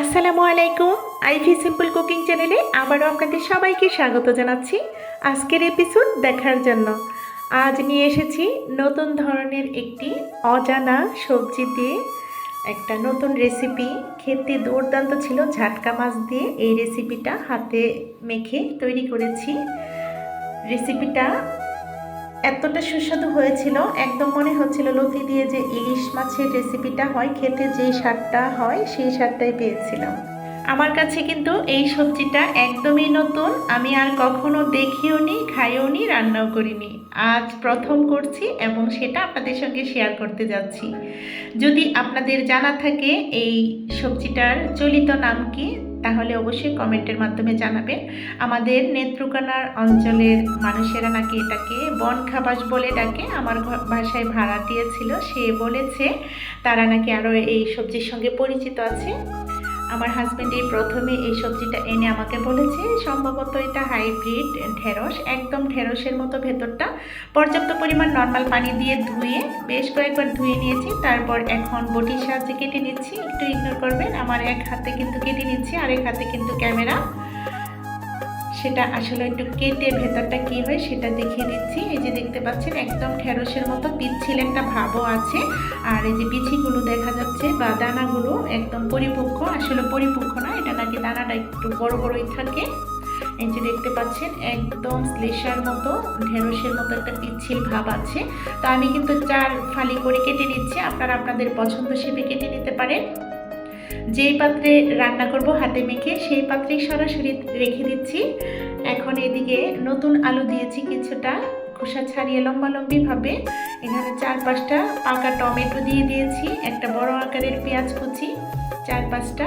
আসসালামু আলাইকুম, ivy simple cooking চ্যানেলে আবারও আপনাদের সবাইকে স্বাগত জানাচ্ছি আজকের এপিসোড দেখার জন্য। আজ নিয়ে এসেছি নতুন ধরনের একটি অজানা সবজি দিয়ে একটা নতুন রেসিপি খেতে দুর্দান্ত ছিল, ঝাটকা মাছ দিয়ে এই রেসিপিটা হাতে মেখে তৈরি করেছি। রেসিপিটা এতটা সুস্বাদু হয়েছিল, একদম মনে হচ্ছিল লতি দিয়ে যে ইলিশ মাছের রেসিপিটা হয়, খেতে যেই স্বাদটা হয়, সেই স্বাদটাই পেয়েছিলাম। আমার কাছে কিন্তু এই সবজিটা একদমই নতুন। আমি আর কখনো দেখিও নি, খাইও নি, রান্নাও করিনি। আজ প্রথম করছি এবং সেটা আপনাদের সঙ্গে শেয়ার করতে যাচ্ছি। যদি আপনাদের জানা থাকে এই সবজিটার চলিত নাম কি, তাহলে অবশ্যই কমেন্টের মাধ্যমে জানাবেন। আমাদের নেত্রকোনার অঞ্চলের মানুষেরা নাকি এটাকে বন খাবাস বলে ডাকে। আমার ভাষায় বাসায় ভাড়াটিয়ে ছিল, সে বলেছে, তারা নাকি আরও এই সবজির সঙ্গে পরিচিত আছে। আমার হাজব্যান্ড এই প্রথমে এই সবজিটা এনে আমাকে বলেছে, সম্ভবত এটা হাইব্রিড ঢেঁড়স, একদম ঢেঁড়সের মতো ভেতরটা। পর্যাপ্ত পরিমাণ নর্মাল পানি দিয়ে ধুয়ে, বেশ কয়েকবার ধুয়ে নিয়েছি, তারপর এখন বটির সাহায্যে কেটে নিচ্ছি। একটু ইগনোর করবেন, আমার এক হাতে কিন্তু কেটে নিচ্ছি, আরেক হাতে কিন্তু ক্যামেরা সেটা আসলে একটু কেটে ভেতরটা কি হয় সেটা দেখিয়ে দিচ্ছি এই যে দেখতে পাচ্ছেন, একদম ঢেঁড়সের মতো পিচ্ছিল একটা ভাবও আছে। আর এই যে বিছিগুলো দেখা যাচ্ছে বা দানাগুলো একদম পরিপক্ক, আসলে পরিপক্ক না, এটা নাকি দানাটা একটু বড় বড়ই থাকে। এই যে দেখতে পাচ্ছেন, একদম শ্লেষার মতো, ঢেঁড়সের মতো একটা পিচ্ছিল ভাব আছে। তো আমি কিন্তু চার ফালি করে কেটে নিচ্ছি, আপনারা আপনাদের পছন্দ হিসেবে কেটে নিতে পারেন। যেই পাত্রে রান্না করব হাতে মেখে, সেই পাত্রেই সরাসরি রেখে দিচ্ছি। এখন এদিকে নতুন আলু দিয়েছি কিছুটা, খোসা ছাড়িয়ে লম্বা লম্বিভাবে এখানে চার পাঁচটা পাকা টমেটো দিয়ে দিয়েছি, একটা বড় আকারের পেঁয়াজ কুচি চার পাঁচটা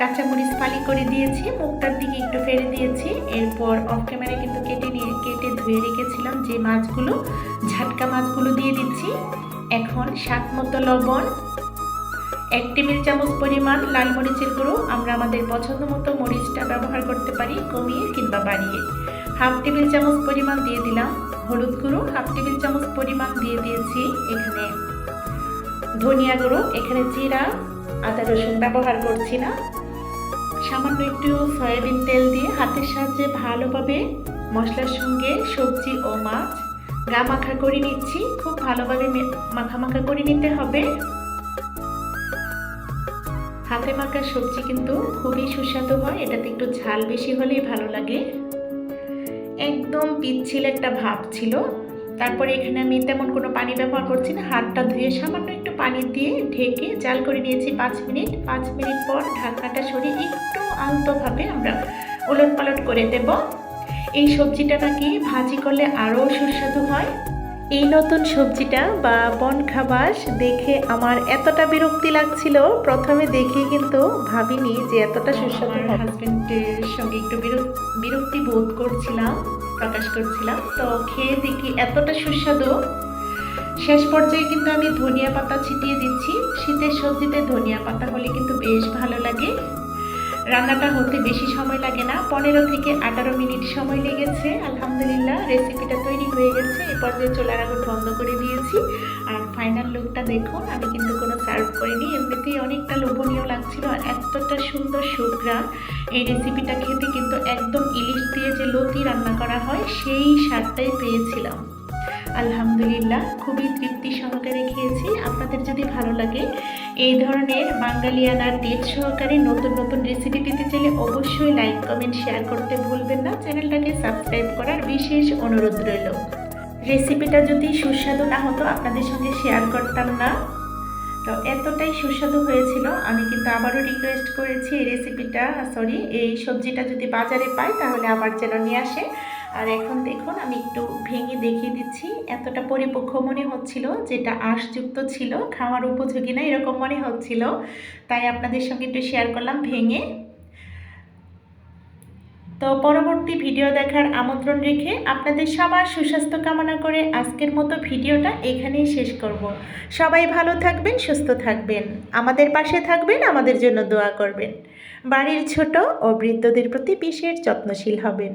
কাঁচামরিচ ফালি করে দিয়েছি, মুখটার দিকে একটু ফেলে দিয়েছি। এরপর অফ ক্যামেরা কিন্তু কেটে নিয়ে, কেটে ধুয়ে রেখেছিলাম যে মাছগুলো, ঝাটকা মাছগুলো দিয়ে দিচ্ছি। এখন স্বাদ মতো লবণ এক টেবিল চামচ পরিমাণ লাল মরিচের গুঁড়ো, আমরা আমাদের পছন্দ মতো মরিচটা ব্যবহার করতে পারি কমিয়ে কিংবা বাড়িয়ে। হাফ টেবিল চামচ পরিমাণ দিয়ে দিলাম হলুদ গুঁড়ো, হাফ টেবিল চামচ পরিমাণ দিয়ে দিয়েছি এখানে ধনিয়া গুঁড়ো, এখানে জিরা, আদা রসুন ব্যবহার করছি না। সামান্য একটু সয়াবিন তেল দিয়ে হাতের সাহায্যে ভালোভাবে মশলার সঙ্গে সবজি ও মাছ গা মাখা করে নিচ্ছি। খুব ভালোভাবে মাখা মাখা করে নিতে হবে। হাতে মাখা সবজি কিন্তু খুবই সুস্বাদু হয়, এটাতে একটু ঝাল বেশি হলেই ভালো লাগে। একদম পিচ্ছিল একটা ভাব ছিল। তারপরে এখানে আমি তেমন কোনো পানি ব্যবহার করছি না, হাতটা ধুয়ে সামান্য একটু পানি দিয়ে ঢেকে জাল করে নিয়েছি পাঁচ মিনিট। পাঁচ মিনিট পর ঢাকনাটা সরিয়ে একটু আলতোভাবে আমরা উলট পালট করে দেব। এই সবজিটা নাকি ভাজি করলে আরও সুস্বাদু হয়। এই নতুন সবজিটা বা বন খাবাস দেখে আমার এতটা বিরক্তি লাগছিল। প্রথমে দেখে কিন্তু ভাবিনি যে এতটা সুস্বাদু হবে। হাজবেন্ডের সঙ্গে একটু বিরক- বিরক্তি বোধ করছিলাম প্রকাশ করছিলাম। তো খেয়ে দেখি এতটা সুস্বাদু। শেষ পর্যায়ে কিন্তু আমি ধনিয়া পাতা ছিটিয়ে দিচ্ছি। শীতের সবজিতে ধনিয়া পাতা হলে কিন্তু বেশ ভালো লাগে। রান্নাটা হতে বেশি সময় লাগে না। পনেরো থেকে আঠারো মিনিট সময় লেগেছে। আলহামদুলিল্লাহ রেসিপিটা তৈরি হয়ে গেছে। এই পর্যায়ে চুলার আগুন বন্ধ করে দিয়েছি। আর ফাইনাল লুকটা দেখুন, আমি কিন্তু কোনো সার্ভ করিনি। এমনিতেই অনেকটা লোভনীয় লাগছিল আর এতটা সুন্দর সুগ্রাম এই রেসিপিটা খেতে কিন্তু একদম ইলিশ দিয়ে যে লতি রান্না করা হয়, সেই স্বাদটাই পেয়েছিলাম। আলহামদুলিল্লাহ, খুবই তৃপ্তি সহকারে খেয়েছি। আপনাদের যদি ভালো লাগে এই ধরনের বাঙালিয়ানার ডেট সহকারে নতুন নতুন রেসিপি পেতে চাইলে অবশ্যই লাইক কমেন্ট শেয়ার করতে ভুলবেন না। চ্যানেলটাকে সাবস্ক্রাইব করার বিশেষ অনুরোধ রইল। রেসিপিটা যদি সুস্বাদু না হতো, আপনাদের সঙ্গে শেয়ার করতাম না। তো এতটাই সুস্বাদু হয়েছিল, আমি কিন্তু আবারও রিকোয়েস্ট করেছি এই রেসিপিটা সরি এই সবজিটা যদি বাজারে পাই, তাহলে আবার যেন নিয়ে আসে। আর এখন দেখুন, আমি একটু ভেঙে দেখিয়ে দিচ্ছি। এতটা পরিপক্ক মনে হচ্ছিল যেটা আঁশযুক্ত ছিল, খাওয়ার উপযোগী না এরকম মনে হচ্ছিল। তাই আপনাদের সঙ্গে একটু শেয়ার করলাম ভেঙে। তো পরবর্তী ভিডিও দেখার আমন্ত্রণ রেখে আপনাদের সবার সুস্বাস্থ্য কামনা করে আজকের মতো ভিডিওটা এখানেই শেষ করব। সবাই ভালো থাকবেন, সুস্থ থাকবেন। আমাদের পাশে থাকবেন, আমাদের জন্য দোয়া করবেন। বাড়ির ছোট ও বৃদ্ধদের প্রতি বিশেষ যত্নশীল হবেন।